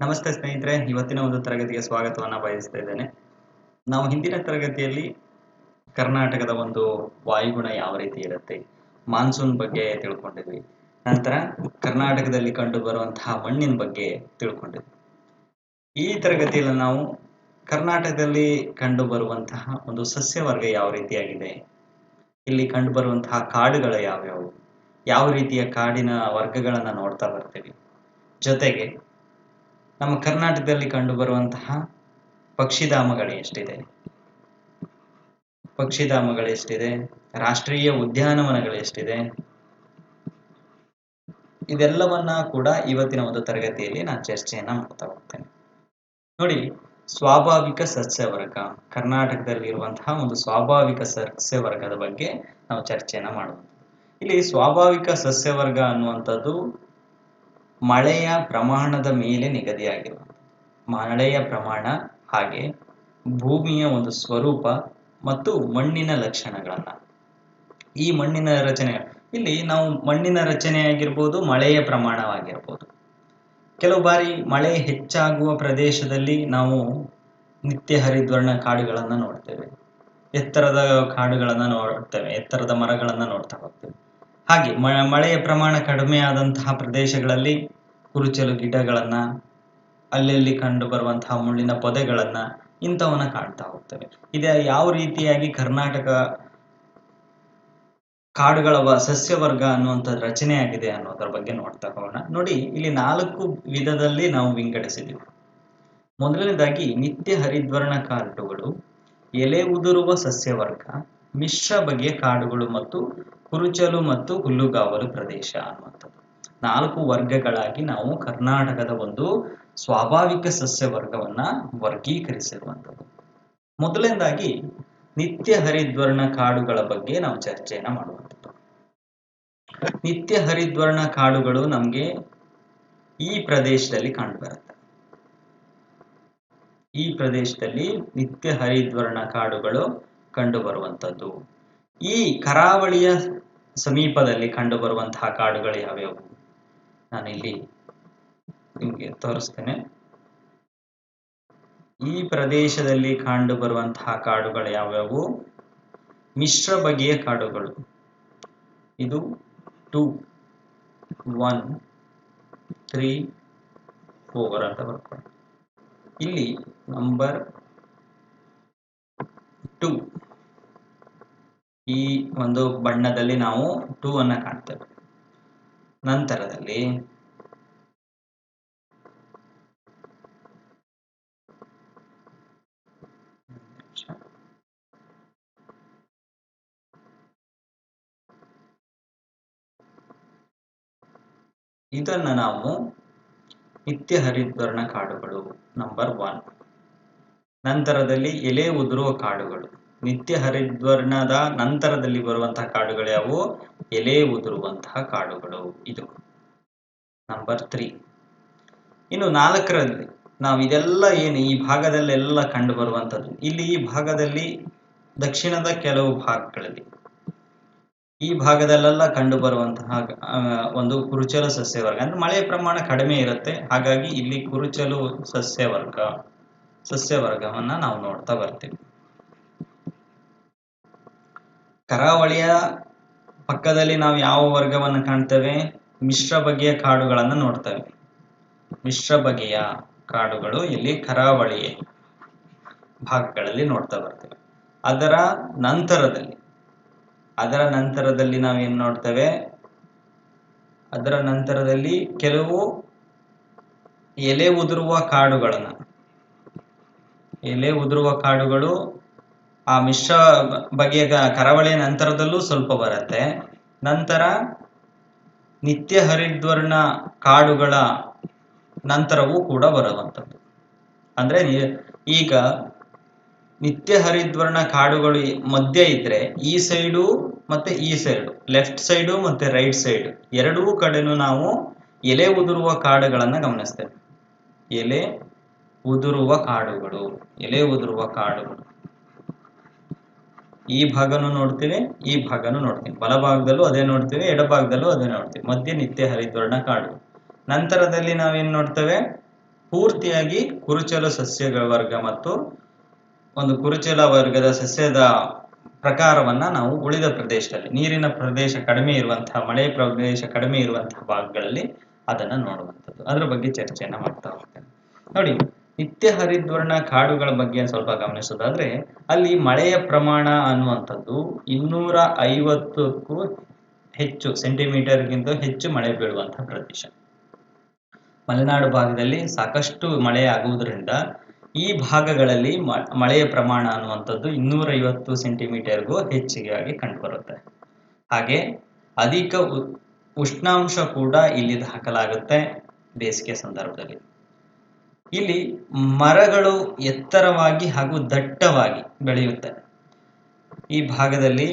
ನಮಸ್ತೆ ಸ್ನೇಹಿತರೆ, ಇವತ್ತಿನ ಒಂದು ತರಗತಿಗೆ ಸ್ವಾಗತವನ್ನು ಬಯಸ್ತಾ ಇದ್ದೇನೆ. ನಾವು ಹಿಂದಿನ ತರಗತಿಯಲ್ಲಿ ಕರ್ನಾಟಕದ ಒಂದು ವಾಯುಗುಣ ಯಾವ ರೀತಿ ಇರುತ್ತೆ, ಮಾನ್ಸೂನ್ ಬಗ್ಗೆ ತಿಳ್ಕೊಂಡಿದ್ವಿ. ನಂತರ ಕರ್ನಾಟಕದಲ್ಲಿ ಕಂಡು ಬರುವಂತಹ ಮಣ್ಣಿನ ಬಗ್ಗೆ ತಿಳ್ಕೊಂಡಿದ್ವಿ. ಈ ತರಗತಿಯಲ್ಲಿ ನಾವು ಕರ್ನಾಟಕದಲ್ಲಿ ಕಂಡು ಬರುವಂತಹ ಒಂದು ಸಸ್ಯವರ್ಗ ಯಾವ ರೀತಿಯಾಗಿದೆ, ಇಲ್ಲಿ ಕಂಡು ಬರುವಂತಹ ಕಾಡುಗಳು ಯಾವ್ಯಾವು, ಯಾವ ರೀತಿಯ ಕಾಡಿನ ವರ್ಗಗಳನ್ನು ನೋಡ್ತಾ ಬರ್ತೀವಿ. ಜೊತೆಗೆ ನಮ್ಮ ಕರ್ನಾಟಕದಲ್ಲಿ ಕಂಡುಬರುವಂತಹ ಪಕ್ಷಿಧಾಮಗಳು ಎಷ್ಟಿದೆ? ಪಕ್ಷಿಧಾಮಗಳು ಎಷ್ಟಿದೆ? ರಾಷ್ಟ್ರೀಯ ಉದ್ಯಾನವನಗಳು ಎಷ್ಟಿದೆ? ಇದೆಲ್ಲವನ್ನ ಕೂಡ ಇವತ್ತಿನ ಒಂದು ತರಗತಿಯಲ್ಲಿ ನಾನು ಚರ್ಚೆಯನ್ನ ಮಾಡ್ತಾ ಹೋಗ್ತೇನೆ. ನೋಡಿ, ಸ್ವಾಭಾವಿಕ ಸಸ್ಯವರ್ಗ ಕರ್ನಾಟಕದಲ್ಲಿ ಇರುವಂತಹ ಒಂದು ಸ್ವಾಭಾವಿಕ ಸಸ್ಯವರ್ಗದ ಬಗ್ಗೆ ನಾವು ಚರ್ಚೆಯನ್ನ ಮಾಡೋದು. ಇಲ್ಲಿ ಸ್ವಾಭಾವಿಕ ಸಸ್ಯವರ್ಗ ಅನ್ನುವಂಥದ್ದು ಮಳೆಯ ಪ್ರಮಾಣದ ಮೇಲೆ ನಿಗದಿಯಾಗಿರುವುದು ಮಳೆಯ ಪ್ರಮಾಣ ಹಾಗೆ ಭೂಮಿಯ ಒಂದು ಸ್ವರೂಪ ಮತ್ತು ಮಣ್ಣಿನ ಲಕ್ಷಣಗಳನ್ನ. ಈ ಮಣ್ಣಿನ ರಚನೆ, ಇಲ್ಲಿ ನಾವು ಮಣ್ಣಿನ ರಚನೆ ಆಗಿರ್ಬೋದು, ಮಳೆಯ ಪ್ರಮಾಣವಾಗಿರ್ಬೋದು. ಕೆಲವು ಬಾರಿ ಮಳೆ ಹೆಚ್ಚಾಗುವ ಪ್ರದೇಶದಲ್ಲಿ ನಾವು ನಿತ್ಯ ಹರಿದ್ವರ್ಣ ಕಾಡುಗಳನ್ನು ನೋಡ್ತೇವೆ. ಎತ್ತರದ ಕಾಡುಗಳನ್ನು ನೋಡ್ತೇವೆ, ಎತ್ತರದ ಮರಗಳನ್ನು ನೋಡ್ತಾ ಹೋಗ್ತೇವೆ. ಹಾಗೆ ಮಳೆಯ ಪ್ರಮಾಣ ಕಡಿಮೆ ಆದಂತಹ ಪ್ರದೇಶಗಳಲ್ಲಿ ಕುರುಚಲು ಗಿಡಗಳನ್ನ ಅಲ್ಲಲ್ಲಿ ಕಂಡು ಬರುವಂತಹ ಮುಳ್ಳಿನ ಪೊದೆಗಳನ್ನ ಇಂಥವನ್ನ ಕಾಣ್ತಾ ಹೋಗ್ತವೆ. ಇದ ಯಾವ ರೀತಿಯಾಗಿ ಕರ್ನಾಟಕ ಕಾಡುಗಳ ಸಸ್ಯವರ್ಗ ಅನ್ನುವಂಥ ರಚನೆ ಆಗಿದೆ ಅನ್ನೋದ್ರ ಬಗ್ಗೆ ನೋಡ್ತಾ ಹೋಗೋಣ. ನೋಡಿ, ಇಲ್ಲಿ ನಾಲ್ಕು ವಿಧದಲ್ಲಿ ನಾವು ವಿಂಗಡಿಸಿದ್ದೀವಿ ಮೊದಲನೇದಾಗಿ ನಿತ್ಯ ಹರಿದ್ವರ್ಣ ಕಾಡುಗಳು, ಎಲೆ ಉದುರುವ ಸಸ್ಯವರ್ಗ, ಮಿಶ್ರ ಬಗೆಯ ಕಾಡುಗಳು ಮತ್ತು ಕುರುಚಲು ಮತ್ತು ಹುಲ್ಲುಗಾವಲು ಪ್ರದೇಶ ಅನ್ನುವಂಥದ್ದು. ನಾಲ್ಕು ವರ್ಗಗಳಾಗಿ ನಾವು ಕರ್ನಾಟಕದ ಒಂದು ಸ್ವಾಭಾವಿಕ ಸಸ್ಯ ವರ್ಗವನ್ನ ವರ್ಗೀಕರಿಸಿರುವಂಥದ್ದು. ಮೊದಲನೇದಾಗಿ ನಿತ್ಯ ಹರಿದ್ವರ್ಣ ಕಾಡುಗಳ ಬಗ್ಗೆ ನಾವು ಚರ್ಚೆಯನ್ನ ಮಾಡುವಂಥದ್ದು. ನಿತ್ಯ ಹರಿದ್ವರ್ಣ ಕಾಡುಗಳು ನಮಗೆ ಈ ಪ್ರದೇಶದಲ್ಲಿ ಕಂಡುಬರುತ್ತೆ. ಈ ಪ್ರದೇಶದಲ್ಲಿ ನಿತ್ಯ ಹರಿದ್ವರ್ಣ ಕಾಡುಗಳು ಕಂಡುಬರುವಂಥದ್ದು. ಈ ಕರಾವಳಿಯ ಸಮೀಪದಲ್ಲಿ ಕಂಡುಬರುವಂತಹ ಕಾಡುಗಳು ಯಾವ್ಯಾವು? ನಾನಿಲ್ಲಿ ನಿಮಗೆ ತೋರಿಸ್ತೇನೆ. ಈ ಪ್ರದೇಶದಲ್ಲಿ ಕಂಡು ಬರುವಂತಹ ಕಾಡುಗಳು ಯಾವ್ಯಾವು? ಮಿಶ್ರ ಬಗೆಯ ಕಾಡುಗಳು. ಇದು ಟೂ, ಒನ್, ತ್ರೀ, ಫೋರ್ ಅಂತ ಬರ್ಕೊಳ್ಳಿ ಇಲ್ಲಿ ನಂಬರ್ ಟೂ. ಈ ಒಂದು ಬಣ್ಣದಲ್ಲಿ ನಾವು ಟೂ ಅನ್ನ ಕಾಣ್ತೇವೆ. ನಂತರದಲ್ಲಿ ಇದನ್ನ ನಾವು ನಿತ್ಯ ಹರಿದ್ವರ್ಣ ಕಾಡುಗಳು ನಂಬರ್ ಒನ್ ನಂತರದಲ್ಲಿ ಎಲೆ ಉದುರುವ ಕಾಡುಗಳು. ನಿತ್ಯ ಹರಿದ್ವರ್ಣದ ನಂತರದಲ್ಲಿ ಬರುವಂತಹ ಕಾಡುಗಳು ಯಾವುವು? ಎಲೆ ಉದುರುವಂತಹ ಕಾಡುಗಳು ಇದು. ನಂಬರ್ ತ್ರೀ ಇನ್ನು ನಾಲ್ಕರಲ್ಲಿ ನಾವು ಇದೆಲ್ಲ ಏನು ಈ ಭಾಗದಲ್ಲೆಲ್ಲ ಕಂಡು ಬರುವಂಥದ್ದು. ಇಲ್ಲಿ ಈ ಭಾಗದಲ್ಲಿ ದಕ್ಷಿಣದ ಕೆಲವು ಭಾಗಗಳಲ್ಲಿ ಈ ಭಾಗದಲ್ಲೆಲ್ಲ ಕಂಡು ಬರುವಂತಹ ಒಂದು ಕುರುಚಲು ಸಸ್ಯವರ್ಗ. ಅಂದ್ರೆ ಮಳೆಯ ಪ್ರಮಾಣ ಕಡಿಮೆ ಇರುತ್ತೆ. ಹಾಗಾಗಿ ಇಲ್ಲಿ ಕುರುಚಲು ಸಸ್ಯವರ್ಗ, ಸಸ್ಯವರ್ಗವನ್ನ ನಾವು ನೋಡ್ತಾ ಬರ್ತೀವಿ. ಕರಾವಳಿಯ ಪಕ್ಕದಲ್ಲಿ ನಾವು ಯಾವ ವರ್ಗವನ್ನು ಕಾಣ್ತೇವೆ? ಮಿಶ್ರ ಬಗೆಯ ಕಾಡುಗಳನ್ನು ನೋಡ್ತೇವೆ. ಮಿಶ್ರ ಬಗೆಯ ಕಾಡುಗಳು ಇಲ್ಲಿ ಕರಾವಳಿಯ ಭಾಗಗಳಲ್ಲಿ ನೋಡ್ತಾ ಬರ್ತೇವೆ. ಅದರ ನಂತರದಲ್ಲಿ ಅದರ ನಂತರದಲ್ಲಿ ನಾವೇನ್ ನೋಡ್ತೇವೆ? ಅದರ ನಂತರದಲ್ಲಿ ಕೆಲವು ಎಲೆ ಉದುರುವ ಕಾಡುಗಳನ್ನ, ಎಲೆ ಉದುರುವ ಕಾಡುಗಳು ಆ ಮಿಶ್ರ ಬಗೆಯ ಕರಾವಳಿಯ ನಂತರದಲ್ಲೂ ಸ್ವಲ್ಪ ಬರುತ್ತೆ. ನಂತರ ನಿತ್ಯ ಹರಿದ್ವರ್ಣ ಕಾಡುಗಳ ನಂತರವೂ ಕೂಡ ಬರುವಂಥದ್ದು. ಅಂದ್ರೆ ಈಗ ನಿತ್ಯ ಹರಿದ್ವರ್ಣ ಕಾಡುಗಳು ಮಧ್ಯ ಇದ್ರೆ ಈ ಸೈಡು ಮತ್ತೆ ಈ ಸೈಡು, ಲೆಫ್ಟ್ ಸೈಡು ಮತ್ತೆ ರೈಟ್ ಸೈಡು, ಎರಡೂ ಕಡೆನೂ ನಾವು ಎಲೆ ಉದುರುವ ಕಾಡುಗಳನ್ನು ಗಮನಿಸ್ತೇವೆ. ಎಲೆ ಉದುರುವ ಕಾಡುಗಳು, ಎಲೆ ಉದುರುವ ಕಾಡುಗಳು. ಈ ಭಾಗನೂ ನೋಡ್ತೀವಿ, ಈ ಭಾಗನೂ ನೋಡ್ತೀವಿ. ಬಲಭಾಗದಲ್ಲೂ ಅದೇ ನೋಡ್ತೀವಿ, ಎಡಭಾಗದಲ್ಲೂ ಅದೇ ನೋಡ್ತೀವಿ. ಮಧ್ಯ ನಿತ್ಯ ಹರಿದ್ವರ್ಣ ಕಾಡು. ನಂತರದಲ್ಲಿ ನಾವೇನ್ ನೋಡ್ತೇವೆ? ಪೂರ್ತಿಯಾಗಿ ಕುರುಚಲ ಸಸ್ಯಗಳ ವರ್ಗ ಮತ್ತು ಒಂದು ಕುರುಚಲ ವರ್ಗದ ಸಸ್ಯದ ಪ್ರಕಾರವನ್ನ ನಾವು ಉಳಿದ ಪ್ರದೇಶದಲ್ಲಿ, ನೀರಿನ ಪ್ರದೇಶ ಕಡಿಮೆ ಇರುವಂತಹ, ಮಳೆ ಪ್ರದೇಶ ಕಡಿಮೆ ಇರುವಂತಹ ಭಾಗಗಳಲ್ಲಿ ಅದನ್ನ ನೋಡುವಂಥದ್ದು. ಅದ್ರ ಬಗ್ಗೆ ಚರ್ಚೆಯನ್ನ ಮಾಡ್ತಾ ಹೋಗ್ತೇನೆ. ನೋಡಿ ನಿತ್ಯ ಹರಿದ್ವರ್ಣ ಕಾಡುಗಳ ಬಗ್ಗೆ ಸ್ವಲ್ಪ ಗಮನಿಸೋದಾದ್ರೆ ಅಲ್ಲಿ ಮಳೆಯ ಪ್ರಮಾಣ ಅನ್ನುವಂಥದ್ದು ಇನ್ನೂರ ಐವತ್ತಕ್ಕೂ ಹೆಚ್ಚು ಸೆಂಟಿಮೀಟರ್ಗಿಂತ ಹೆಚ್ಚು ಮಳೆ ಬೀಳುವಂತಹ ಪ್ರದೇಶ. ಮಲೆನಾಡು ಭಾಗದಲ್ಲಿ ಸಾಕಷ್ಟು ಮಳೆ ಆಗುವುದರಿಂದ ಈ ಭಾಗಗಳಲ್ಲಿ ಮಳೆಯ ಪ್ರಮಾಣ ಅನ್ನುವಂಥದ್ದು ಇನ್ನೂರೈವತ್ತು ಸೆಂಟಿಮೀಟರ್ಗೂ ಹೆಚ್ಚಿಗೆ ಆಗಿ ಕಂಡುಬರುತ್ತೆ. ಹಾಗೆ ಅಧಿಕ ಉಷ್ಣಾಂಶ ಕೂಡ ಇಲ್ಲಿ ದಾಖಲಾಗುತ್ತೆ ಬೇಸಿಗೆ ಸಂದರ್ಭದಲ್ಲಿ. ಇಲ್ಲಿ ಮರಗಳು ಎತ್ತರವಾಗಿ ಹಾಗೂ ದಟ್ಟವಾಗಿ ಬೆಳೆಯುತ್ತೆ. ಈ ಭಾಗದಲ್ಲಿ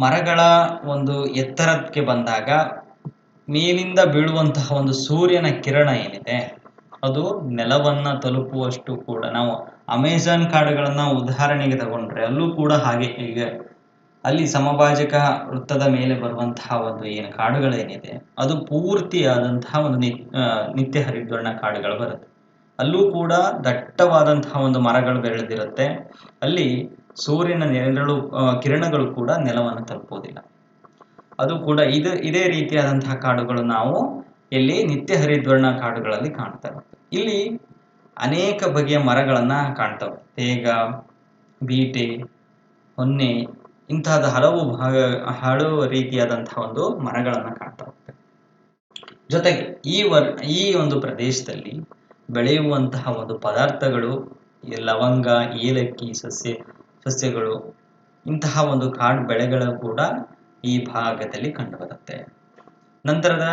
ಮರಗಳ ಒಂದು ಎತ್ತರಕ್ಕೆ ಬಂದಾಗ ಮೇಲಿಂದ ಬೀಳುವಂತಹ ಒಂದು ಸೂರ್ಯನ ಕಿರಣ ಏನಿದೆ, ಅದು ನೆಲವನ್ನ ತಲುಪುವಷ್ಟು ಕೂಡ ನಾವು ಅಮೆಜಾನ್ ಕಾಡುಗಳನ್ನ ಉದಾಹರಣೆಗೆ ತಗೊಂಡ್ರೆ ಅಲ್ಲೂ ಕೂಡ ಹಾಗೆ ಈಗ ಅಲ್ಲಿ ಸಮಭಾಜಕ ವೃತ್ತದ ಮೇಲೆ ಬರುವಂತಹ ಒಂದು ಏನು ಕಾಡುಗಳೇನಿದೆ, ಅದು ಪೂರ್ತಿಯಾದಂತಹ ಒಂದು ನಿತ್ಯ ಹರಿದ್ವರ್ಣ ಕಾಡುಗಳು ಬರುತ್ತೆ. ಅಲ್ಲೂ ಕೂಡ ದಟ್ಟವಾದಂತಹ ಒಂದು ಮರಗಳು ಬೆಳೆದಿರುತ್ತೆ ಅಲ್ಲಿ ಸೂರ್ಯನ ನೆರಳು ಕಿರಣಗಳು ಕೂಡ ನೆಲವನ್ನು ತಲುಪುವುದಿಲ್ಲ. ಅದು ಕೂಡ ಇದು, ಇದೇ ರೀತಿಯಾದಂತಹ ಕಾಡುಗಳು ನಾವು ಇಲ್ಲಿ ನಿತ್ಯ ಹರಿದ್ವರ್ಣ ಕಾಡುಗಳಲ್ಲಿ ಕಾಣ್ತೇವೆ ಇಲ್ಲಿ ಅನೇಕ ಬಗೆಯ ಮರಗಳನ್ನ ಕಾಣ್ತವೆ. ತೇಗ, ಬೀಟೆ, ಹೊನ್ನೆ ಇಂತಹದ ಹಲವು ಭಾಗ, ಹಲವು ರೀತಿಯಾದಂತಹ ಒಂದು ಮರಗಳನ್ನ ಕಾಣ್ತಾ ಹೋಗ್ತೇವೆ ಜೊತೆಗೆ ಈ ವರ್, ಈ ಒಂದು ಪ್ರದೇಶದಲ್ಲಿ ಬೆಳೆಯುವಂತಹ ಒಂದು ಪದಾರ್ಥಗಳು, ಈ ಲವಂಗ, ಏಲಕ್ಕಿ, ಸಸ್ಯ, ಸಸ್ಯಗಳು, ಇಂತಹ ಒಂದು ಕಾಡು ಬೆಳೆಗಳು ಕೂಡ ಈ ಭಾಗದಲ್ಲಿ ಕಂಡುಬರುತ್ತೆ. ನಂತರದ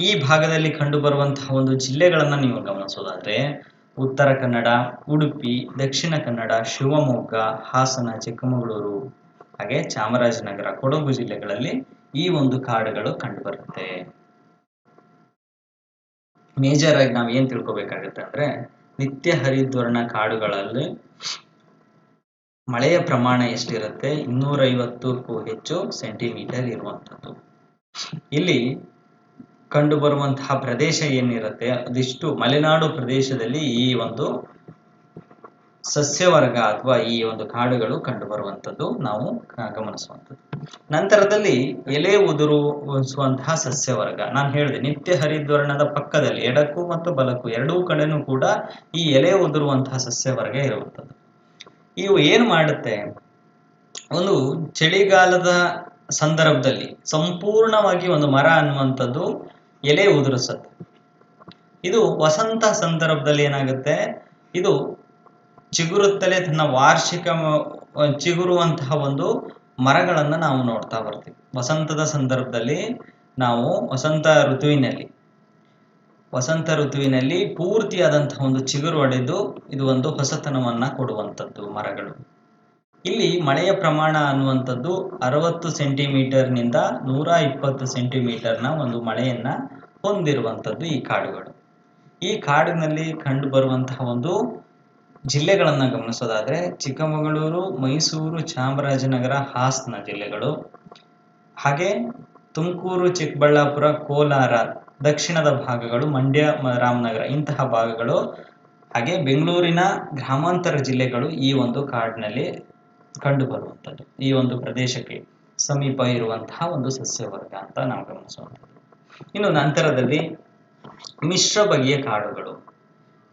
ಈ ಭಾಗದಲ್ಲಿ ಕಂಡುಬರುವಂತಹ ಒಂದು ಜಿಲ್ಲೆಗಳನ್ನು ನೀವು ಗಮನಿಸೋದಾದರೆ, ಉತ್ತರ ಕನ್ನಡ, ಉಡುಪಿ, ದಕ್ಷಿಣ ಕನ್ನಡ, ಶಿವಮೊಗ್ಗ, ಹಾಸನ, ಚಿಕ್ಕಮಗಳೂರು, ಹಾಗೆ ಚಾಮರಾಜನಗರ, ಕೊಡಗು ಜಿಲ್ಲೆಗಳಲ್ಲಿ ಈ ಒಂದು ಕಾಡುಗಳು ಕಂಡುಬರುತ್ತೆ. ಮೇಜರ್ ಆಗಿ ನಾವು ಏನ್ ತಿಳ್ಕೊಬೇಕಾಗತ್ತೆ ಅಂದ್ರೆ ನಿತ್ಯ ಹರಿದ್ವರ್ಣ ಕಾಡುಗಳಲ್ಲಿ ಮಳೆಯ ಪ್ರಮಾಣ ಎಷ್ಟಿರುತ್ತೆ? ಇನ್ನೂರೈವತ್ತಕ್ಕೂ ಹೆಚ್ಚು ಸೆಂಟಿಮೀಟರ್ ಇರುವಂತದ್ದು ಇಲ್ಲಿ ಕಂಡುಬರುವಂತಹ ಪ್ರದೇಶ ಏನಿರುತ್ತೆ? ಅದಿಷ್ಟು ಮಲೆನಾಡು ಪ್ರದೇಶದಲ್ಲಿ ಈ ಒಂದು ಸಸ್ಯವರ್ಗ ಅಥವಾ ಈ ಒಂದು ಕಾಡುಗಳು ಕಂಡುಬರುವಂಥದ್ದು ನಾವು ಗ- ಗಮನಿಸುವಂಥದ್ದು. ನಂತರದಲ್ಲಿ ಎಲೆ ಉದುರುಸುವಂತಹ ಸಸ್ಯವರ್ಗ. ನಾನು ಹೇಳಿದೆ, ನಿತ್ಯ ಹರಿದ್ವರ್ಣದ ಪಕ್ಕದಲ್ಲಿ ಎಡಕ್ಕೂ ಮತ್ತು ಬಲಕ್ಕೂ ಎರಡೂ ಕಡೆನೂ ಕೂಡ ಈ ಎಲೆ ಉದುರುವಂತಹ ಸಸ್ಯವರ್ಗ ಇರುವಂಥದ್ದು. ಇವು ಏನು ಮಾಡುತ್ತೆ? ಒಂದು ಚಳಿಗಾಲದ ಸಂದರ್ಭದಲ್ಲಿ ಸಂಪೂರ್ಣವಾಗಿ ಒಂದು ಮರ ಅನ್ನುವಂಥದ್ದು ಎಲೆ ಉದುರಿಸುತ್ತೆ. ಇದು ವಸಂತ ಸಂದರ್ಭದಲ್ಲಿ ಏನಾಗುತ್ತೆ? ಇದು ಚಿಗುರುತ್ತಲೇ ತನ್ನ ವಾರ್ಷಿಕ ಚಿಗುರುವಂತಹ ಒಂದು ಮರಗಳನ್ನು ನಾವು ನೋಡ್ತಾ ಬರ್ತೀವಿ. ವಸಂತದ ಸಂದರ್ಭದಲ್ಲಿ ನಾವು ವಸಂತ ಋತುವಿನಲ್ಲಿ ವಸಂತ ಋತುವಿನಲ್ಲಿ ಪೂರ್ತಿಯಾದಂತಹ ಒಂದು ಚಿಗುರು ಒಡೆದು ಇದು ಒಂದು ಹೊಸತನವನ್ನ ಕೊಡುವಂಥದ್ದು ಮರಗಳು. ಇಲ್ಲಿ ಮಳೆಯ ಪ್ರಮಾಣ ಅನ್ನುವಂಥದ್ದು ಅರವತ್ತು ಸೆಂಟಿಮೀಟರ್ನಿಂದ ನೂರ ಇಪ್ಪತ್ತು ಸೆಂಟಿಮೀಟರ್ನ ಒಂದು ಮಳೆಯನ್ನ ಹೊಂದಿರುವಂಥದ್ದು ಈ ಕಾಡುಗಳು. ಈ ಕಾಡಿನಲ್ಲಿ ಕಂಡು ಬರುವಂತಹ ಒಂದು ಜಿಲ್ಲೆಗಳನ್ನ ಗಮನಿಸೋದಾದರೆ ಚಿಕ್ಕಮಗಳೂರು, ಮೈಸೂರು, ಚಾಮರಾಜನಗರ, ಹಾಸನ ಜಿಲ್ಲೆಗಳು. ಹಾಗೆ ತುಮಕೂರು, ಚಿಕ್ಕಬಳ್ಳಾಪುರ, ಕೋಲಾರ, ದಕ್ಷಿಣದ ಭಾಗಗಳು, ಮಂಡ್ಯ ರಾಮನಗರ ಇಂತಹ ಭಾಗಗಳು. ಹಾಗೆ ಬೆಂಗಳೂರಿನ ಗ್ರಾಮಾಂತರ ಜಿಲ್ಲೆಗಳು ಈ ಒಂದು ಕಾಡಿನಲ್ಲಿ ಕಂಡುಬರುವಂಥದ್ದು. ಈ ಒಂದು ಪ್ರದೇಶಕ್ಕೆ ಸಮೀಪ ಇರುವಂತಹ ಒಂದು ಸಸ್ಯವರ್ಗ ಅಂತ ನಾವು ಗಮನಿಸುವಂಥದ್ದು. ಇನ್ನು ನಂತರದಲ್ಲಿ ಮಿಶ್ರ ಬಗೆಯ ಕಾಡುಗಳು.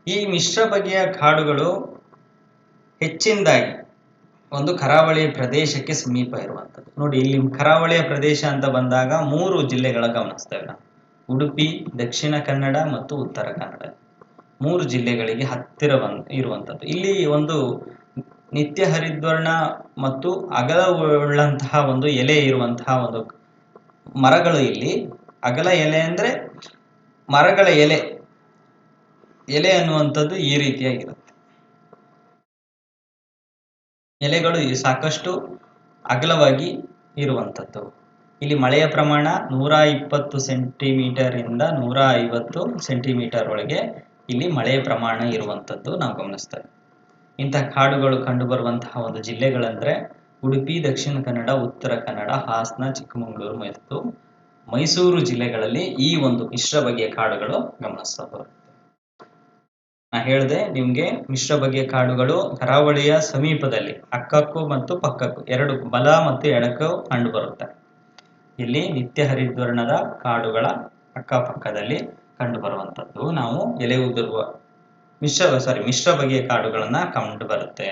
ಈ ಮಿಶ್ರ ಬಗೆಯ ಕಾಡುಗಳು ಹೆಚ್ಚಿನದಾಗಿ ಒಂದು ಕರಾವಳಿ ಪ್ರದೇಶಕ್ಕೆ ಸಮೀಪ ಇರುವಂಥದ್ದು. ನೋಡಿ, ಇಲ್ಲಿ ಕರಾವಳಿಯ ಪ್ರದೇಶ ಅಂತ ಬಂದಾಗ ಮೂರು ಜಿಲ್ಲೆಗಳ ಗಮನಿಸ್ತೇವೆ ನಾವು. ಉಡುಪಿ, ದಕ್ಷಿಣ ಕನ್ನಡ ಮತ್ತು ಉತ್ತರ ಕನ್ನಡ. ಮೂರು ಜಿಲ್ಲೆಗಳಿಗೆ ಹತ್ತಿರ ಬಂದ್ ಇರುವಂಥದ್ದು. ಇಲ್ಲಿ ಒಂದು ನಿತ್ಯ ಹರಿದ್ವರ್ಣ ಮತ್ತು ಅಗಲವುಳ್ಳಂತಹ ಒಂದು ಎಲೆ ಇರುವಂತಹ ಒಂದು ಮರಗಳು ಇಲ್ಲಿ. ಅಗಲ ಎಲೆ ಅಂದ್ರೆ ಮರಗಳ ಎಲೆ. ಎಲೆ ಅನ್ನುವಂಥದ್ದು ಈ ರೀತಿಯಾಗಿರುತ್ತೆ. ಎಲೆಗಳು ಸಾಕಷ್ಟು ಅಗಲವಾಗಿ ಇರುವಂಥದ್ದು. ಇಲ್ಲಿ ಮಳೆಯ ಪ್ರಮಾಣ ನೂರ ಇಪ್ಪತ್ತು ಸೆಂಟಿಮೀಟರ್ ಇಂದ ನೂರ ಐವತ್ತು ಸೆಂಟಿಮೀಟರ್ ಒಳಗೆ ಇಲ್ಲಿ ಮಳೆಯ ಪ್ರಮಾಣ ಇರುವಂಥದ್ದು ನಾವು ಗಮನಿಸ್ತೇವೆ ಇಂತಹ ಕಾಡುಗಳು ಕಂಡುಬರುವಂತಹ ಒಂದು ಜಿಲ್ಲೆಗಳಂದ್ರೆ ಉಡುಪಿ, ದಕ್ಷಿಣ ಕನ್ನಡ, ಉತ್ತರ ಕನ್ನಡ, ಹಾಸನ, ಚಿಕ್ಕಮಗಳೂರು ಮತ್ತು ಮೈಸೂರು ಜಿಲ್ಲೆಗಳಲ್ಲಿ ಈ ಒಂದು ಮಿಶ್ರ ಬಗೆಯ ಕಾಡುಗಳು ಗಮನಿಸಬಹುದು. ಹೇಳಿದೆ, ನಿಮ್ಗೆ ಮಿಶ್ರ ಬಗೆಯ ಕಾಡುಗಳು ಕರಾವಳಿಯ ಸಮೀಪದಲ್ಲಿ, ಅಕ್ಕಕ್ಕೂ ಮತ್ತು ಪಕ್ಕಕ್ಕೂ ಎರಡು ಬಲ ಮತ್ತು ಎಡಕ್ಕೂ ಕಂಡು ಬರುತ್ತೆ. ಇಲ್ಲಿ ನಿತ್ಯ ಹರಿದ್ವರ್ಣದ ಕಾಡುಗಳ ಅಕ್ಕಪಕ್ಕದಲ್ಲಿ ಕಂಡು ಬರುವಂತದ್ದು ನಾವು ಎಲೆ ಉದುರುವ ಮಿಶ್ರ ಸಾರಿ ಮಿಶ್ರ ಬಗೆಯ ಕಾಡುಗಳನ್ನ ಕಂಡು ಬರುತ್ತೆ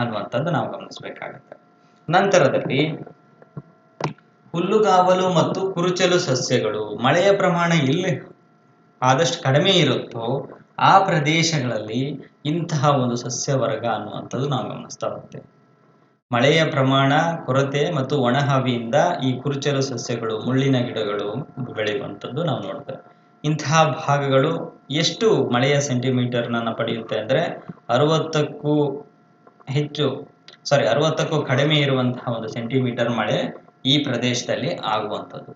ಅನ್ನುವಂಥದ್ದು ನಾವು ಗಮನಿಸಬೇಕಾಗುತ್ತೆ. ನಂತರದಲ್ಲಿ ಹುಲ್ಲುಗಾವಲು ಮತ್ತು ಕುರುಚಲು ಸಸ್ಯಗಳು. ಮಳೆಯ ಪ್ರಮಾಣ ಇಲ್ಲಿ ಆದಷ್ಟು ಕಡಿಮೆ ಇರುತ್ತೋ ಆ ಪ್ರದೇಶಗಳಲ್ಲಿ ಇಂತಹ ಒಂದು ಸಸ್ಯ ವರ್ಗ ಅನ್ನುವಂಥದ್ದು ನಾವು ಗಮನಿಸ್ತಾ ಹೋಗ್ತೇವೆ. ಮಳೆಯ ಪ್ರಮಾಣ, ಕೊರತೆ ಮತ್ತು ಒಣಹವಿಯಿಂದ ಈ ಕುರುಚಲು ಸಸ್ಯಗಳು, ಮುಳ್ಳಿನ ಗಿಡಗಳು ಬೆಳೆಯುವಂಥದ್ದು ನಾವು ನೋಡ್ತೇವೆ. ಇಂತಹ ಭಾಗಗಳು ಎಷ್ಟು ಮಳೆಯ ಸೆಂಟಿಮೀಟರ್ನ ಪಡೆಯುತ್ತೆ ಅಂದ್ರೆ ಅರವತ್ತಕ್ಕೂ ಹೆಚ್ಚು ಸಾರಿ ಅರವತ್ತಕ್ಕೂ ಕಡಿಮೆ ಇರುವಂತಹ ಒಂದು ಸೆಂಟಿಮೀಟರ್ ಮಳೆ ಈ ಪ್ರದೇಶದಲ್ಲಿ ಆಗುವಂಥದ್ದು.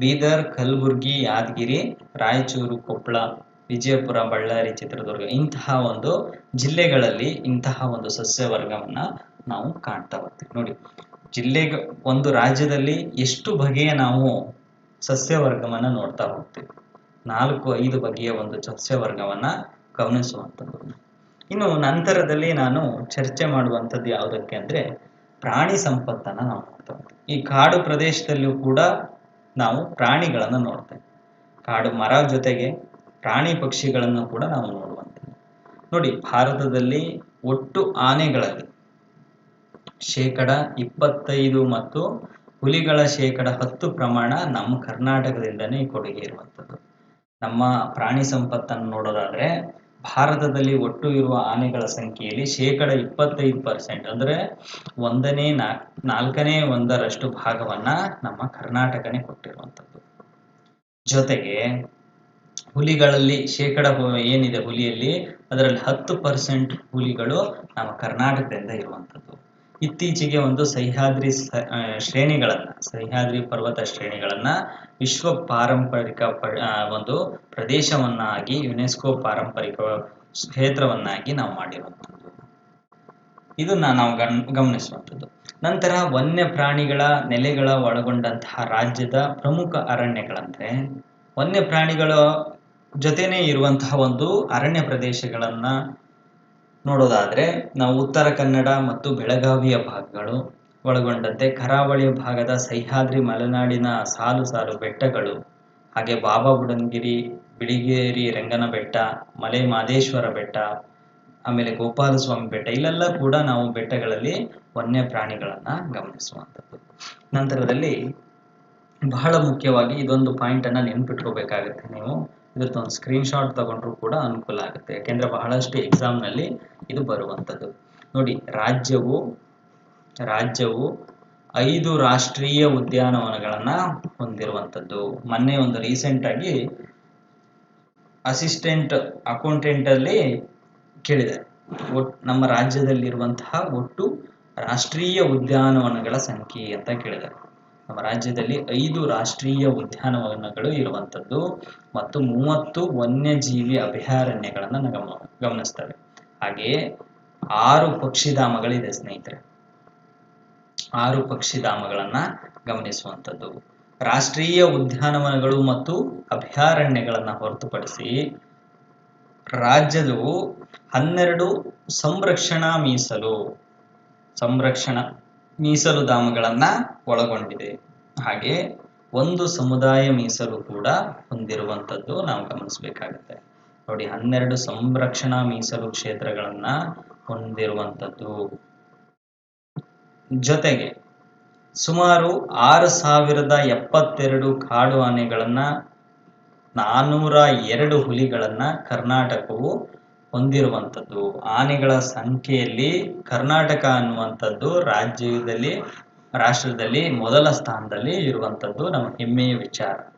ಬೀದರ್, ಕಲಬುರ್ಗಿ, ಯಾದಗಿರಿ, ರಾಯಚೂರು, ಕೊಪ್ಪಳ ವಿಜಯಪುರ, ಬಳ್ಳಾರಿ ಚಿತ್ರದುರ್ಗ ಇಂತಹ ಒಂದು ಜಿಲ್ಲೆಗಳಲ್ಲಿ ಇಂತಹ ಒಂದು ಸಸ್ಯ ವರ್ಗವನ್ನ ನಾವು ಕಾಣ್ತಾ ಬರ್ತೀವಿ. ನೋಡಿ ಜಿಲ್ಲೆ ಒಂದು ರಾಜ್ಯದಲ್ಲಿ ಎಷ್ಟು ಬಗೆಯ ನಾವು ಸಸ್ಯ ವರ್ಗವನ್ನ ನೋಡ್ತಾ ಹೋಗ್ತೀವಿ. ನಾಲ್ಕು, ಐದು ಬಗೆಯ ಒಂದು ಸಸ್ಯ ವರ್ಗವನ್ನ ಗಮನಿಸುವಂಥದ್ದು. ಇನ್ನು ನಂತರದಲ್ಲಿ ನಾನು ಚರ್ಚೆ ಮಾಡುವಂಥದ್ದು ಯಾವುದಕ್ಕೆ ಅಂದ್ರೆ ಪ್ರಾಣಿ ಸಂಪತ್ತನ್ನ ನಾವು ನೋಡ್ತಾ ಈ ಕಾಡು ಪ್ರದೇಶದಲ್ಲೂ ಕೂಡ ನಾವು ಪ್ರಾಣಿಗಳನ್ನು ನೋಡ್ತೇವೆ ಕಾಡು ಮರ ಜೊತೆಗೆ ಪ್ರಾಣಿ ಪಕ್ಷಿಗಳನ್ನು ಕೂಡ ನಾವು ನೋಡುವಂತೆ ನೋಡಿ, ಭಾರತದಲ್ಲಿ ಒಟ್ಟು ಆನೆಗಳಲ್ಲಿ ಶೇಕಡ ಇಪ್ಪತ್ತೈದು ಮತ್ತು ಹುಲಿಗಳ ಶೇಕಡ ಹತ್ತು ಪ್ರಮಾಣ ನಮ್ಮ ಕರ್ನಾಟಕದಿಂದನೇ ಕೊಡುಗೆ ಇರುವಂಥದ್ದು. ನಮ್ಮ ಪ್ರಾಣಿ ಸಂಪತ್ತನ್ನು ನೋಡೋದಾದ್ರೆ, ಭಾರತದಲ್ಲಿ ಒಟ್ಟು ಇರುವ ಆನೆಗಳ ಸಂಖ್ಯೆಯಲ್ಲಿ ಶೇಕಡ ಇಪ್ಪತ್ತೈದು ಪರ್ಸೆಂಟ್ ಅಂದ್ರೆ ಒಂದನೇ ನಾಲ್ಕನೇ ಒಂದರಷ್ಟು ಭಾಗವನ್ನ ನಮ್ಮ ಕರ್ನಾಟಕನೇ ಕೊಟ್ಟಿರುವಂಥದ್ದು. ಜೊತೆಗೆ ಹುಲಿಗಳಲ್ಲಿ ಶೇಕಡ ಏನಿದೆ ಹುಲಿಯಲ್ಲಿ? ಅದರಲ್ಲಿ ಹತ್ತು ಪರ್ಸೆಂಟ್ ಹುಲಿಗಳು ನಮ್ಮ ಕರ್ನಾಟಕದಿಂದ ಇರುವಂಥದ್ದು. ಇತ್ತೀಚೆಗೆ ಒಂದು ಸಹ್ಯಾದ್ರಿ ಶ್ರೇಣಿಗಳನ್ನು, ಸಹ್ಯಾದ್ರಿ ಪರ್ವತ ಶ್ರೇಣಿಗಳನ್ನ ವಿಶ್ವ ಪಾರಂಪರಿಕ ಪ- ಒಂದು ಪ್ರದೇಶವನ್ನಾಗಿ ಯುನೆಸ್ಕೋ ಪಾರಂಪರಿಕ ಕ್ಷೇತ್ರವನ್ನಾಗಿ ನಾವು ಮಾಡಿರುವಂಥದ್ದು. ಇದನ್ನ ನಾವು ಗಮ್ ಗಮನಿಸುವಂಥದ್ದು. ನಂತರ ವನ್ಯ ಪ್ರಾಣಿಗಳ ನೆಲೆಗಳ ಒಳಗೊಂಡಂತಹ ರಾಜ್ಯದ ಪ್ರಮುಖ ಅರಣ್ಯಗಳಂದ್ರೆ ವನ್ಯ ಪ್ರಾಣಿಗಳ ಜೊತೆನೇ ಇರುವಂತಹ ಒಂದು ಅರಣ್ಯ ಪ್ರದೇಶಗಳನ್ನ ನೋಡೋದಾದ್ರೆ ನಾವು ಉತ್ತರ ಕನ್ನಡ ಮತ್ತು ಬೆಳಗಾವಿಯ ಭಾಗಗಳು, ಒಳಗೊಂಡಂತೆ ಕರಾವಳಿ ಭಾಗದ ಸಹ್ಯಾದ್ರಿ, ಮಲೆನಾಡಿನ ಸಾಲು ಸಾಲು ಬೆಟ್ಟಗಳು, ಹಾಗೆ ಬಾಬಾ ಬುಡನ್ಗಿರಿ, ಬಿಳಿಗೇರಿ ರಂಗನ ಬೆಟ್ಟ ಮಲೆ ಮಾದೇಶ್ವರ ಬೆಟ್ಟ, ಆಮೇಲೆ ಗೋಪಾಲಸ್ವಾಮಿ ಬೆಟ್ಟ, ಇಲ್ಲೆಲ್ಲ ಕೂಡ ನಾವು ಬೆಟ್ಟಗಳಲ್ಲಿ ವನ್ಯ ಪ್ರಾಣಿಗಳನ್ನ ಗಮನಿಸುವಂಥದ್ದು. ನಂತರದಲ್ಲಿ ಬಹಳ ಮುಖ್ಯವಾಗಿ ಇದೊಂದು ಪಾಯಿಂಟ್ ಅನ್ನ ನೆನ್ಪಿಟ್ಕೋಬೇಕಾಗುತ್ತೆ ನೀವು. ಇದರದ್ದೊಂದು ಒಂದು ಸ್ಕ್ರೀನ್ಶಾಟ್ ತಗೊಂಡ್ರೂ ಕೂಡ ಅನುಕೂಲ ಆಗುತ್ತೆ. ಯಾಕೆಂದ್ರೆ ಬಹಳಷ್ಟು ಎಕ್ಸಾಮ್ನಲ್ಲಿ ಇದು ಬರುವಂಥದ್ದು. ನೋಡಿ, ರಾಜ್ಯವು ರಾಜ್ಯವು ಐದು ರಾಷ್ಟ್ರೀಯ ಉದ್ಯಾನವನಗಳನ್ನು ಹೊಂದಿರುವಂಥದ್ದು. ಮೊನ್ನೆ ಒಂದು ರೀಸೆಂಟ್ ಆಗಿ ಅಸಿಸ್ಟೆಂಟ್ ಅಕೌಂಟೆಂಟ್ ಅಲ್ಲಿ ಕೇಳಿದೆ. ಒಟ್, ನಮ್ಮ ರಾಜ್ಯದಲ್ಲಿರುವಂತಹ ಒಟ್ಟು ರಾಷ್ಟ್ರೀಯ ಉದ್ಯಾನವನಗಳ ಸಂಖ್ಯೆ ಅಂತ ಕೇಳಿದ್ದಾರೆ ನಮ್ಮ ರಾಜ್ಯದಲ್ಲಿ ಐದು ರಾಷ್ಟ್ರೀಯ ಉದ್ಯಾನವನಗಳು ಇರುವಂಥದ್ದು ಮತ್ತು ಮೂವತ್ತು ವನ್ಯಜೀವಿ ಅಭಯಾರಣ್ಯಗಳನ್ನು ಗಮ ಗಮನಿಸ್ತವೆ. ಹಾಗೆಯೇ ಆರು ಪಕ್ಷಿಧಾಮಗಳಿದೆ ಸ್ನೇಹಿತರೆ. ಆರು ಪಕ್ಷಿಧಾಮಗಳನ್ನ ಗಮನಿಸುವಂಥದ್ದು. ರಾಷ್ಟ್ರೀಯ ಉದ್ಯಾನವನಗಳು ಮತ್ತು ಅಭಯಾರಣ್ಯಗಳನ್ನ ಹೊರತುಪಡಿಸಿ ರಾಜ್ಯದವು ಹನ್ನೆರಡು ಸಂರಕ್ಷಣಾ ಮೀಸಲು, ಸಂರಕ್ಷಣಾ ಮೀಸಲು ಧಾಮಗಳನ್ನ ಒಳಗೊಂಡಿದೆ. ಹಾಗೆ ಒಂದು ಸಮುದಾಯ ಮೀಸಲು ಕೂಡ ಹೊಂದಿರುವಂಥದ್ದು ನಾವು ಗಮನಿಸಬೇಕಾಗುತ್ತೆ. ನೋಡಿ, ಹನ್ನೆರಡು ಸಂರಕ್ಷಣಾ ಮೀಸಲು ಕ್ಷೇತ್ರಗಳನ್ನ ಹೊಂದಿರುವಂಥದ್ದು. ಜೊತೆಗೆ ಸುಮಾರು ಆರು ಸಾವಿರದ ಎಪ್ಪತ್ತೆರಡು ಕಾಡು ಆನೆಗಳನ್ನ ನಾನೂರ ಎರಡು ಹುಲಿಗಳನ್ನ ಕರ್ನಾಟಕವು ಹೊಂದಿರುವಂಥದ್ದು. ಆನೆಗಳ ಸಂಖ್ಯೆಯಲ್ಲಿ ಕರ್ನಾಟಕ ಅನ್ನುವಂಥದ್ದು ರಾಜ್ಯದಲ್ಲಿ, ರಾಷ್ಟ್ರದಲ್ಲಿ ಮೊದಲ ಸ್ಥಾನದಲ್ಲಿ ಇರುವಂಥದ್ದು ನಮ್ಮ ಹೆಮ್ಮೆಯ ವಿಚಾರ.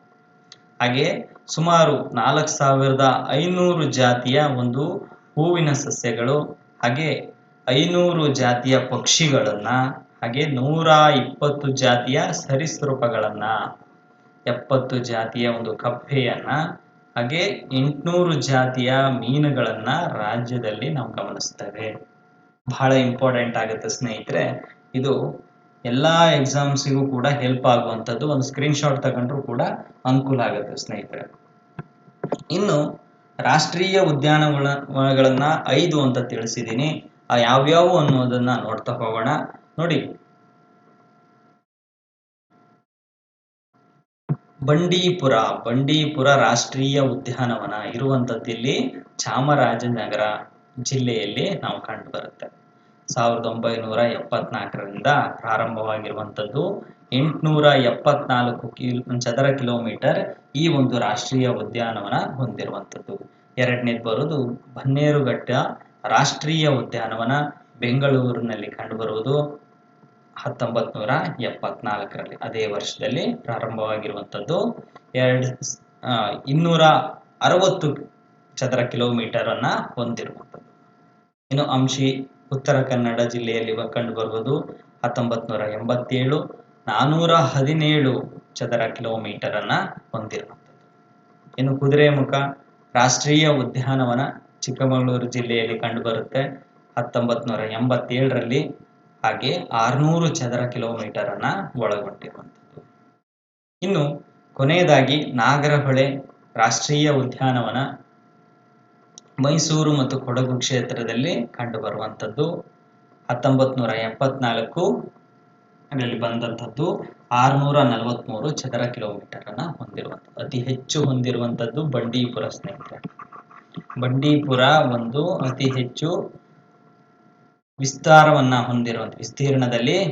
ಹಾಗೆ ಸುಮಾರು ನಾಲ್ಕು ಸಾವಿರದ ಐನೂರು ಜಾತಿಯ ಒಂದು ಹೂವಿನ ಸಸ್ಯಗಳು, ಹಾಗೆ ಐನೂರು ಜಾತಿಯ ಪಕ್ಷಿಗಳನ್ನ, ಹಾಗೆ ನೂರ ಇಪ್ಪತ್ತು ಜಾತಿಯ ಸರೀಸೃಪಗಳನ್ನ, ಎಪ್ಪತ್ತು ಜಾತಿಯ ಒಂದು ಕಪ್ಪೆಯನ್ನ ಹಾಗೆ ಎಂಟುನೂರು ಜಾತಿಯ ಮೀನುಗಳನ್ನ ರಾಜ್ಯದಲ್ಲಿ ನಾವು ಗಮನಿಸ್ತೇವೆ. ಬಹಳ ಇಂಪಾರ್ಟೆಂಟ್ ಆಗುತ್ತೆ ಸ್ನೇಹಿತರೆ. ಇದು ಎಲ್ಲಾ ಎಕ್ಸಾಮ್ಸಿಗೂ ಕೂಡ ಹೆಲ್ಪ್ ಆಗುವಂಥದ್ದು, ಒಂದು ಸ್ಕ್ರೀನ್ ಶಾಟ್ ತಗೊಂಡ್ರು ಕೂಡ ಅನುಕೂಲ ಆಗುತ್ತೆ ಸ್ನೇಹಿತರೆ. ಇನ್ನು ರಾಷ್ಟ್ರೀಯ ಉದ್ಯಾನವನಗಳನ್ನ ಐದು ಅಂತ ತಿಳಿಸಿದ್ದೀನಿ. ಆ ಯಾವ್ಯಾವು ಅನ್ನೋದನ್ನ ನೋಡ್ತಾ ಹೋಗೋಣ. ನೋಡಿ ಬಂಡೀಪುರ ಬಂಡೀಪುರ ರಾಷ್ಟ್ರೀಯ ಉದ್ಯಾನವನ ಇರುವಂತದ್ದಿಲ್ಲಿ ಚಾಮರಾಜನಗರ ಜಿಲ್ಲೆಯಲ್ಲಿ ನಾವು ಕಂಡು ಬರುತ್ತೆ ಸಾವಿರದ ಒಂಬೈನೂರ ಎಪ್ಪತ್ನಾಲ್ಕರಿಂದ ಪ್ರಾರಂಭವಾಗಿರುವಂಥದ್ದು ಎಂಟುನೂರ ಎಪ್ಪತ್ನಾಲ್ಕು ಕಿಲ್, ಚದರ ಕಿಲೋಮೀಟರ್ ಈ ಒಂದು ರಾಷ್ಟ್ರೀಯ ಉದ್ಯಾನವನ ಹೊಂದಿರುವಂಥದ್ದು ಎರಡನೇದು ಬರೋದು ಬನ್ನೇರುಘಟ್ಟ ರಾಷ್ಟ್ರೀಯ ಉದ್ಯಾನವನ, ಬೆಂಗಳೂರಿನಲ್ಲಿ ಕಂಡುಬರುವುದು ಹತ್ತೊಂಬತ್ ನೂರ ಎಪ್ಪತ್ನಾಲ್ಕರಲ್ಲಿ, ಅದೇ ವರ್ಷದಲ್ಲಿ ಪ್ರಾರಂಭವಾಗಿರುವಂಥದ್ದು ಎರಡು ಇನ್ನೂರ ಅರವತ್ತು ಚದರ ಕಿಲೋಮೀಟರ್ ಅನ್ನ ಹೊಂದಿರುವಂಥದ್ದು. ಇನ್ನು ಅಂಶಿ, ಉತ್ತರ ಕನ್ನಡ ಜಿಲ್ಲೆಯಲ್ಲಿ ಕಂಡು ಬರುವುದು ಹತ್ತೊಂಬತ್ ನೂರ ಎಂಬತ್ತೇಳು, ನಾನೂರ ಹದಿನೇಳು ಚದರ ಕಿಲೋಮೀಟರ್ ಅನ್ನ ಹೊಂದಿರುವಂಥದ್ದು. ಇನ್ನು ಕುದುರೆಮುಖ, ರಾಷ್ಟ್ರೀಯ ಉದ್ಯಾನವನ ಚಿಕ್ಕಮಗಳೂರು ಜಿಲ್ಲೆಯಲ್ಲಿ ಕಂಡುಬರುತ್ತೆ ಹತ್ತೊಂಬತ್ ನೂರ ಎಂಬತ್ತೇಳರಲ್ಲಿ ಹಾಗೆ ಆರ್ನೂರು ಚದರ ಕಿಲೋಮೀಟರ್ ಅನ್ನ ಒಳಗೊಂಡಿರುವಂಥದ್ದು. ಇನ್ನು ಕೊನೆಯದಾಗಿ ನಾಗರಹೊಳೆ ರಾಷ್ಟ್ರೀಯ ಉದ್ಯಾನವನ ಮೈಸೂರು ಮತ್ತು ಕೊಡಗು ಕ್ಷೇತ್ರದಲ್ಲಿ ಕಂಡುಬರುವಂಥದ್ದು. ಹತ್ತೊಂಬತ್ ನೂರ ಎಪ್ಪತ್ನಾಲ್ಕು ಅದರಲ್ಲಿ ಬಂದಂಥದ್ದು ಆರುನೂರ ನಲವತ್ಮೂರು ಚದರ ಕಿಲೋಮೀಟರ್ ಅನ್ನ ಹೊಂದಿರುವಂಥದ್ದು. ಅತಿ ಹೆಚ್ಚು ಹೊಂದಿರುವಂಥದ್ದು ಬಂಡೀಪುರ ಸ್ನೇಹಿತರೆ. ಬಂಡೀಪುರ ಒಂದು ಅತಿ ಹೆಚ್ಚು ವಿಸ್ತಾರವನ್ನ ಹೊಂದಿರುವಂತ ವಿಸ್ತೀರ್ಣದಲ್ಲಿ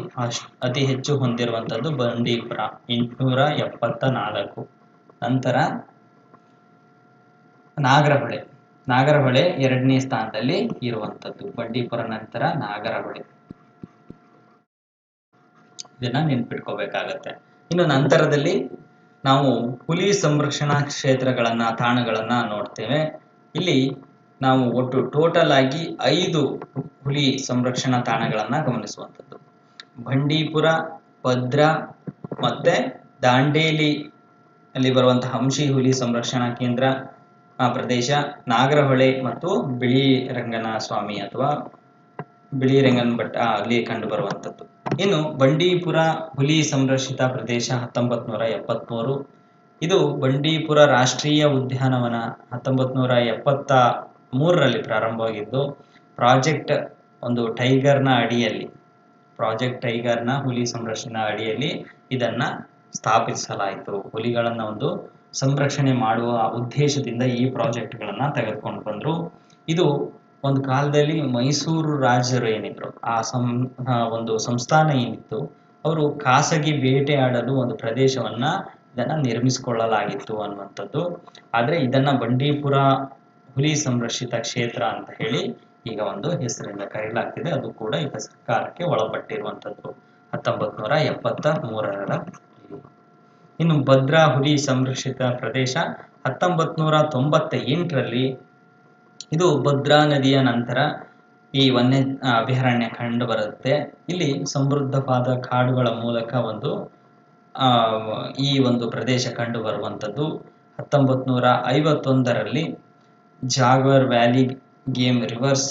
ಅತಿ ಹೆಚ್ಚು ಹೊಂದಿರುವಂತದ್ದು ಬಂಡೀಪುರ, ಎಂಟುನೂರ ಎಪ್ಪತ್ತ ನಾಲ್ಕು ನಂತರ ನಾಗರಹೊಳೆ. ನಾಗರಹೊಳೆ ಎರಡನೇ ಸ್ಥಾನದಲ್ಲಿ ಇರುವಂತದ್ದು ಬಂಡೀಪುರ ನಂತರ ನಾಗರಹೊಳೆ. ಇದನ್ನ ನೆನ್ಪಿಟ್ಕೋಬೇಕಾಗತ್ತೆ. ಇನ್ನು ನಂತರದಲ್ಲಿ ನಾವು ಹುಲಿ ಸಂರಕ್ಷಣಾ ಕ್ಷೇತ್ರಗಳನ್ನ, ತಾಣಗಳನ್ನ ನೋಡ್ತೇವೆ. ಇಲ್ಲಿ ನಾವು ಒಟ್ಟು ಟೋಟಲ್ ಆಗಿ ಐದು ಹುಲಿ ಸಂರಕ್ಷಣಾ ತಾಣಗಳನ್ನ ಗಮನಿಸುವಂಥದ್ದು. ಬಂಡೀಪುರ, ಭದ್ರಾ ಮತ್ತೆ ದಾಂಡೇಲಿ ಅಲ್ಲಿ ಬರುವಂತಹ ಹಂಶಿ ಹುಲಿ ಸಂರಕ್ಷಣಾ ಕೇಂದ್ರ, ಆ ಪ್ರದೇಶ ನಾಗರಹೊಳೆ ಮತ್ತು ಬಿಳಿ ರಂಗನ ಸ್ವಾಮಿ ಅಥವಾ ಬಿಳಿ ರಂಗನ ಬೆಟ್ಟ ಅಲ್ಲಿ ಕಂಡು ಬರುವಂತದ್ದು ಇನ್ನು ಬಂಡೀಪುರ ಹುಲಿ ಸಂರಕ್ಷಿತ ಪ್ರದೇಶ ಹತ್ತೊಂಬತ್ ನೂರ ಎಪ್ಪತ್ಮೂರು. ಇದು ಬಂಡೀಪುರ ರಾಷ್ಟ್ರೀಯ ಉದ್ಯಾನವನ ಹತ್ತೊಂಬತ್ ನೂರ ಎಪ್ಪತ್ತ ಮೂರರಲ್ಲಿ ಪ್ರಾರಂಭವಾಗಿದ್ದು, ಪ್ರಾಜೆಕ್ಟ್ ಒಂದು ಟೈಗರ್ನ ಅಡಿಯಲ್ಲಿ, ಪ್ರಾಜೆಕ್ಟ್ ಟೈಗರ್ನ ಹುಲಿ ಸಂರಕ್ಷಣಾ ಅಡಿಯಲ್ಲಿ ಇದನ್ನ ಸ್ಥಾಪಿಸಲಾಯಿತು. ಹುಲಿಗಳನ್ನು ಒಂದು ಸಂರಕ್ಷಣೆ ಮಾಡುವ ಉದ್ದೇಶದಿಂದ ಈ ಪ್ರಾಜೆಕ್ಟ್ಗಳನ್ನು ತೆಗೆದುಕೊಂಡು ಬಂದ್ರು. ಇದು ಒಂದು ಕಾಲದಲ್ಲಿ ಮೈಸೂರು ರಾಜರು ಏನಿದ್ರು, ಆ ಸಂ ಒಂದು ಸಂಸ್ಥಾನ ಏನಿತ್ತು, ಅವರು ಖಾಸಗಿ ಬೇಟೆಯಾಡಲು ಒಂದು ಪ್ರದೇಶವನ್ನ ಇದನ್ನ ನಿರ್ಮಿಸಿಕೊಳ್ಳಲಾಗಿತ್ತು ಅನ್ನುವಂಥದ್ದು. ಆದರೆ ಇದನ್ನ ಬಂಡೀಪುರ ಹುಲಿ ಸಂರಕ್ಷಿತ ಕ್ಷೇತ್ರ ಅಂತ ಹೇಳಿ ಈಗ ಒಂದು ಹೆಸರಿಂದ ಕರೆಯಲಾಗ್ತಿದೆ. ಅದು ಕೂಡ ಈಗ ಸರ್ಕಾರಕ್ಕೆ ಒಳಪಟ್ಟಿರುವಂಥದ್ದು. ಹತ್ತೊಂಬತ್ ನೂರ ಎಪ್ಪತ್ತ ಮೂರರ ಇನ್ನು ಭದ್ರಾ ಹುಲಿ ಸಂರಕ್ಷಿತ ಪ್ರದೇಶ ಹತ್ತೊಂಬತ್ ನೂರ ತೊಂಬತ್ತ ಎಂಟರಲ್ಲಿ ಇದು ಭದ್ರಾ ನದಿಯ ನಂತರ ಈ ವನ್ಯ ಅಭಯಾರಣ್ಯ ಕಂಡು ಬರುತ್ತೆ. ಇಲ್ಲಿ ಸಮೃದ್ಧವಾದ ಕಾಡುಗಳ ಮೂಲಕ ಒಂದು ಈ ಒಂದು ಪ್ರದೇಶ ಕಂಡು ಬರುವಂಥದ್ದು. ಹತ್ತೊಂಬತ್ ನೂರ ಐವತ್ತೊಂದರಲ್ಲಿ ಜಾಗರ್ ವ್ಯಾಲಿ ಗೇಮ್ ರಿವರ್ಸ್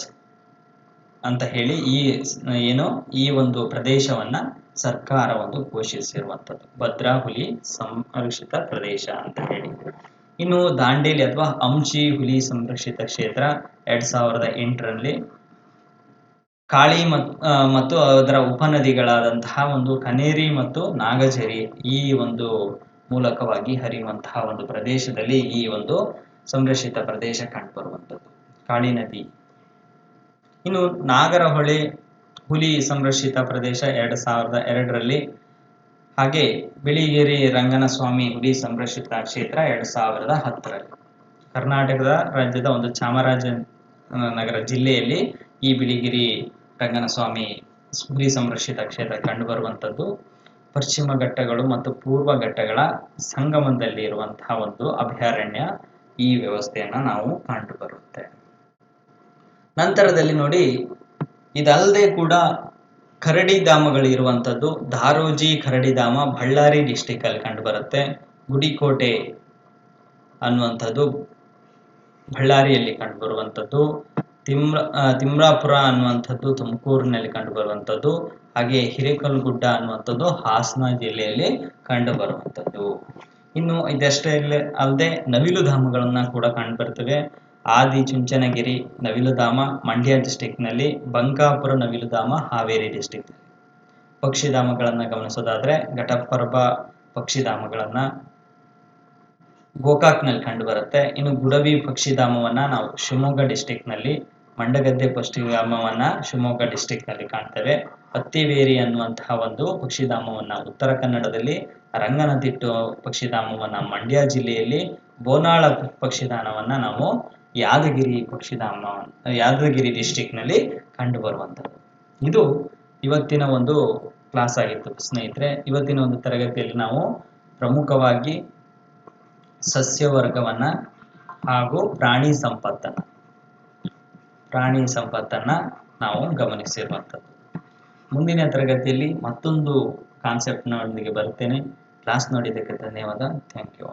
ಅಂತ ಹೇಳಿ ಈ ಏನು, ಈ ಒಂದು ಪ್ರದೇಶವನ್ನ ಸರ್ಕಾರ ಒಂದು ಘೋಷಿಸಿರುವಂಥದ್ದು. ಭದ್ರಾ ಹುಲಿ ಸಂರಕ್ಷಿತ ಪ್ರದೇಶ ಅಂತ ಹೇಳಿ. ಇನ್ನು ದಾಂಡೇಲಿ ಅಥವಾ ಅಂಶಿ ಹುಲಿ ಸಂರಕ್ಷಿತ ಕ್ಷೇತ್ರ ಎರಡ್ ಸಾವಿರದ ಎಂಟರಲ್ಲಿ ಕಾಳಿ ಮತ್ ಮತ್ತು ಅದರ ಉಪನದಿಗಳಾದಂತಹ ಒಂದು ಕನೇರಿ ಮತ್ತು ನಾಗಜರಿ ಈ ಒಂದು ಮೂಲಕವಾಗಿ ಹರಿಯುವಂತಹ ಒಂದು ಪ್ರದೇಶದಲ್ಲಿ ಈ ಒಂದು ಸಂರಕ್ಷಿತ ಪ್ರದೇಶ ಕಂಡುಬರುವಂಥದ್ದು. ಕಾಳಿ ನದಿ. ಇನ್ನು ನಾಗರಹೊಳೆ ಹುಲಿ ಸಂರಕ್ಷಿತ ಪ್ರದೇಶ ಎರಡ್ ಸಾವಿರದ ಎರಡರಲ್ಲಿ. ಹಾಗೆ ಬಿಳಿಗಿರಿ ರಂಗನಸ್ವಾಮಿ ಹುಲಿ ಸಂರಕ್ಷಿತ ಕ್ಷೇತ್ರ ಎರಡ್ ಸಾವಿರದ ಹತ್ತರಲ್ಲಿ. ಕರ್ನಾಟಕದ ರಾಜ್ಯದ ಒಂದು ಚಾಮರಾಜನಗರ ಜಿಲ್ಲೆಯಲ್ಲಿ ಈ ಬಿಳಿಗಿರಿ ರಂಗನಸ್ವಾಮಿ ಹುಲಿ ಸಂರಕ್ಷಿತ ಕ್ಷೇತ್ರ ಕಂಡುಬರುವಂಥದ್ದು. ಪಶ್ಚಿಮ ಘಟ್ಟಗಳು ಮತ್ತು ಪೂರ್ವ ಘಟ್ಟಗಳ ಸಂಗಮದಲ್ಲಿ ಇರುವಂತಹ ಒಂದು ಅಭಯಾರಣ್ಯ. ಈ ವ್ಯವಸ್ಥೆಯನ್ನ ನಾವು ಕಂಡು ಬರುತ್ತೆ ನಂತರದಲ್ಲಿ ನೋಡಿ, ಇದಲ್ಲದೆ ಕೂಡ ಕರಡಿ ಧಾಮಗಳು ಇರುವಂತದ್ದು ಧಾರೋಜಿ ಕರಡಿ ಧಾಮ ಬಳ್ಳಾರಿ ಡಿಸ್ಟಿಕ್ ಅಲ್ಲಿ ಕಂಡು ಬರುತ್ತೆ ಗುಡಿಕೋಟೆ ಅನ್ನುವಂಥದ್ದು ಬಳ್ಳಾರಿಯಲ್ಲಿ ಕಂಡು ಬರುವಂಥದ್ದು ತಿಮ್ರ ತಿಮ್ರಾಪುರ ಅನ್ನುವಂಥದ್ದು ತುಮಕೂರಿನಲ್ಲಿ ಕಂಡು ಬರುವಂಥದ್ದು ಹಾಗೆ ಹಿರೇಕಲ್ಗುಡ್ಡ ಅನ್ನುವಂಥದ್ದು ಹಾಸನ ಜಿಲ್ಲೆಯಲ್ಲಿ ಕಂಡು ಬರುವಂಥದ್ದು ಇನ್ನು ಇದಷ್ಟೇ ಅಲ್ಲದೆ ನವಿಲು ಧಾಮಗಳನ್ನ ಕೂಡ ಕಂಡು ಬರ್ತವೆ ನವಿಲು ನವಿಲುಧಾಮ ಮಂಡ್ಯ ಡಿಸ್ಟಿಕ್ನಲ್ಲಿ ಬಂಕಾಪುರ ನವಿಲುಧಾಮ ಹಾವೇರಿ ಡಿಸ್ಟಿಕ್ ಪಕ್ಷಿಧಾಮಗಳನ್ನು ಗಮನಿಸೋದಾದ್ರೆ ಘಟಪರ್ಬ ಪಕ್ಷಿಧಾಮಗಳನ್ನು ಗೋಕಾಕ್ನಲ್ಲಿ ಕಂಡು ಬರುತ್ತೆ. ಇನ್ನು ಗುಡವಿ ಪಕ್ಷಿಧಾಮವನ್ನು ನಾವು ಶಿವಮೊಗ್ಗ ಡಿಸ್ಟಿಕ್ನಲ್ಲಿ ಮಂಡಗದ್ದೆ ಪಕ್ಷಿಧಾಮವನ್ನ ಶಿವಮೊಗ್ಗ ಡಿಸ್ಟಿಕ್ನಲ್ಲಿ ಕಾಣ್ತೇವೆ. ಪತ್ತಿವೇರಿ ಅನ್ನುವಂತಹ ಒಂದು ಪಕ್ಷಿಧಾಮವನ್ನ ಉತ್ತರ ಕನ್ನಡದಲ್ಲಿ ರಂಗನತಿಟ್ಟು ಪಕ್ಷಿಧಾಮವನ್ನ ಮಂಡ್ಯ ಜಿಲ್ಲೆಯಲ್ಲಿ ಬೋನಾಳ ಪಕ್ಷಿಧಾಮವನ್ನ ನಾವು ಯಾದಗಿರಿ ಪಕ್ಷಿಧಾಮ, ಯಾದಗಿರಿ ಡಿಸ್ಟಿಕ್ನಲ್ಲಿ ಕಂಡು ಬರುವಂಥದ್ದು ಇದು ಇವತ್ತಿನ ಒಂದು ಕ್ಲಾಸ್ ಆಗಿತ್ತು ಸ್ನೇಹಿತರೆ. ಇವತ್ತಿನ ಒಂದು ತರಗತಿಯಲ್ಲಿ ನಾವು ಪ್ರಮುಖವಾಗಿ ಸಸ್ಯವರ್ಗವನ್ನ ಹಾಗೂ ಪ್ರಾಣಿ ಸಂಪತ್ತನ್ನ ಪ್ರಾಣಿ ಸಂಪತ್ತನ್ನ ನಾವು ಗಮನಿಸಿರುವಂಥದ್ದು. ಮುಂದಿನ ತರಗತಿಯಲ್ಲಿ ಮತ್ತೊಂದು ಕಾನ್ಸೆಪ್ಟ್ನೊಂದಿಗೆ ಬರ್ತೇನೆ ಕ್ಲಾಸ್ ನೋಡಿದ್ದಕ್ಕೆ ಧನ್ಯವಾದ. Thank you